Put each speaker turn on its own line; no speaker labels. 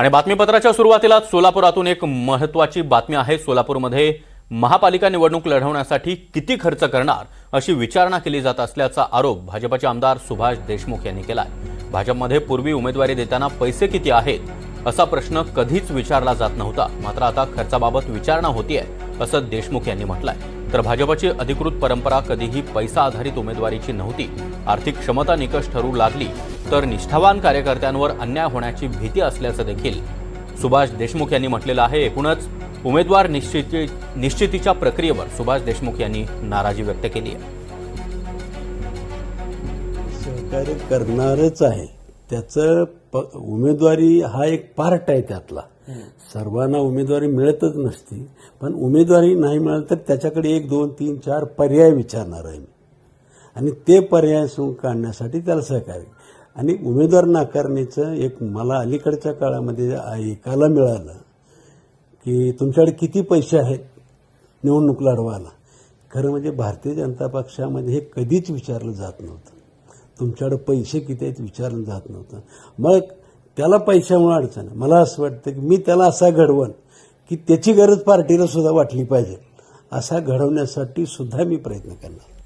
आणि बातमीपत्राच्या सुरुवातीला सोलापुरातून एक महत्वाची बातमी आहे. सोलापूरमध्ये महापालिका निवडणूक लढवण्यासाठी किती खर्च करणार अशी विचारणा केली जात असल्याचा आरोप भाजपाचे आमदार सुभाष देशमुख यांनी केला आहे भाजपमध्ये पूर्वी उमेदवारी देताना पैसे किती आहेत असा प्रश्न कधीच विचारला जात नव्हता. मात्र आता खर्चाबाबत विचारणा होतीये असं देशमुख यांनी म्हटलंय. तर भाजपची अधिकृत परंपरा कधीही पैसा आधारित उमेदवारीची नव्हती. आर्थिक क्षमता निकष ठरू लागली तर निष्ठावान कार्यकर्त्यांवर अन्याय होण्याची भीती असल्याचं देखील सुभाष देशमुख यांनी म्हटलेलं आहे. एकूणच उमेदवार निश्चिती निश्चितीच्या प्रक्रियेवर सुभाष देशमुख यांनी नाराजी व्यक्त केली आहे.
सहकार्य करणारच आहे. त्याचं प उमेदवारी हा एक पार्ट आहे त्यातला. सर्वांना उमेदवारी मिळतच नसती पण उमेदवारी नाही मिळाली तर त्याच्याकडे एक दोन तीन चार पर्याय विचारणार आहे मी. आणि ते पर्याय सो काढण्यासाठी त्याला सहकार्य. आणि उमेदवार नाकारणीचं एक मला अलीकडच्या काळामध्ये ऐकायला मिळालं की तुमच्याकडे किती पैसे आहेत निवडणूक लढवायला? खरं म्हणजे भारतीय जनता पक्षामध्ये हे कधीच विचारलं जात नव्हतं. तुमच्याकडे पैसे किती आहेत विचारलं जात नव्हतं. मग त्याला पैशामुळे अडचण. आहे मला असं वाटतं की मी त्याला असा घडवण की त्याची गरज पार्टीला सुद्धा वाटली पाहिजे. असा घडवण्यासाठी सुद्धा मी प्रयत्न करणार.